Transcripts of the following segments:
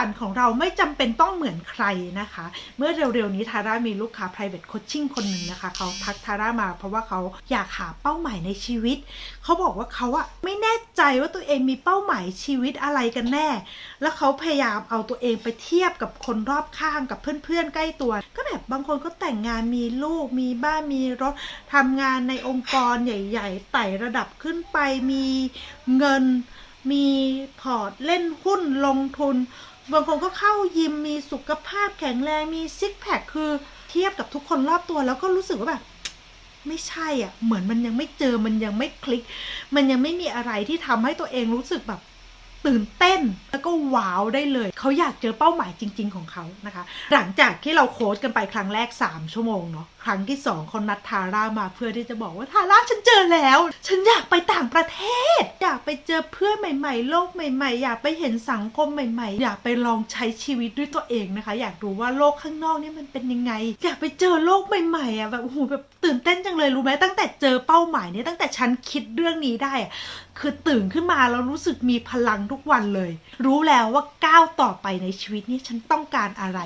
ฝันของเราไม่จำเป็นต้องเหมือนใครนะคะ เมื่อเร็วๆนี้ทาร่ามีลูกค้า private coaching คนหนึ่งนะคะ เขาทักทาร่ามาเพราะว่าเขาอยากหาเป้าหมายในชีวิต เขาบอกว่าเขาอะไม่แน่ใจว่าตัวเองมีเป้าหมายชีวิตอะไรกันแน่ แล้วเขาพยายามเอาตัวเองไปเทียบกับคนรอบข้างกับเพื่อนๆใกล้ตัว ก็แบบบางคนก็แต่งงานมีลูกมีบ้านมีรถทำงานในองค์กรใหญ่ ๆไต่ระดับขึ้นไปมีเงิน มีพอร์ตเล่นหุ้นลงทุน บางคนก็เข้ายิมมีสุขภาพแข็งแรงมีซิกแพคคือเทียบกับทุกคนรอบตัวแล้วก็รู้สึกว่าแบบไม่ใช่อะ เหมือนมันยังไม่เจอมันยังไม่คลิก มันยังไม่มีอะไรที่ทำให้ตัวเองรู้สึกแบบ ตื่นเต้นแล้วก็ว้าวได้เลย เขาอยากเจอเป้าหมายจริง ๆ ของเขานะคะ หลังจากที่เราโค้ชกันไปครั้งแรก 3 ชั่วโมงเนาะครั้งที่2เขานัดทาร่ามาเพื่อที่จะบอกว่าทาร่าฉันเจอแล้ว ฉันอยากไปต่างประเทศ อยากไปเจอเพื่อนใหม่ ๆ โลกใหม่ ๆ อยากไปเห็นสังคมใหม่ ๆ อยากไปลองใช้ชีวิตด้วยตัวเองนะคะ อยากรู้ว่าโลกข้างนอกนี่มันเป็นยังไง อยากไปเจอโลกใหม่ๆอะแบบโอ้โหแบบตื่นเต้นจังเลยรู้ไหมตั้งแต่เจอเป้าหมายนี้ตั้งแต่ฉันคิดเรื่องนี้ได้อะคือตื่นขึ้นมาแล้วรู้สึกมีพลังทุกวันเลย รู้แล้วว่าก้าวต่อไปในชีวิตนี้ฉันต้องการอะไร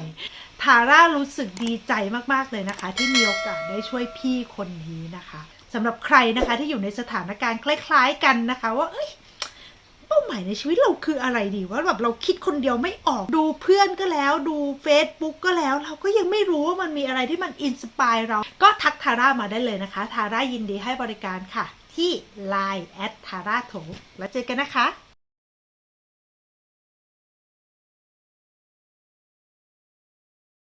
ทาร่ารู้สึกดีใจมากๆเลยนะคะ ที่มีโอกาสได้ช่วยพี่คนนี้นะคะสำหรับใครนะคะที่อยู่ในสถานการณ์คล้าย ๆ กันนะคะว่าเอ้ยเป้าหมายในชีวิตเราคืออะไรดีว่าแบบเราคิดคนเดียวไม่ออกดูเพื่อนก็แล้วดู Facebook ก็แล้ว เราก็ยังไม่รู้ว่ามันมีอะไรที่มันอินสปายเรา ก็ทักทาร่ามาได้เลยนะคะ ทาร่ายินดีให้บริการค่ะ ที่ Line แอดทาร่าโถแล้วเจอกันนะคะ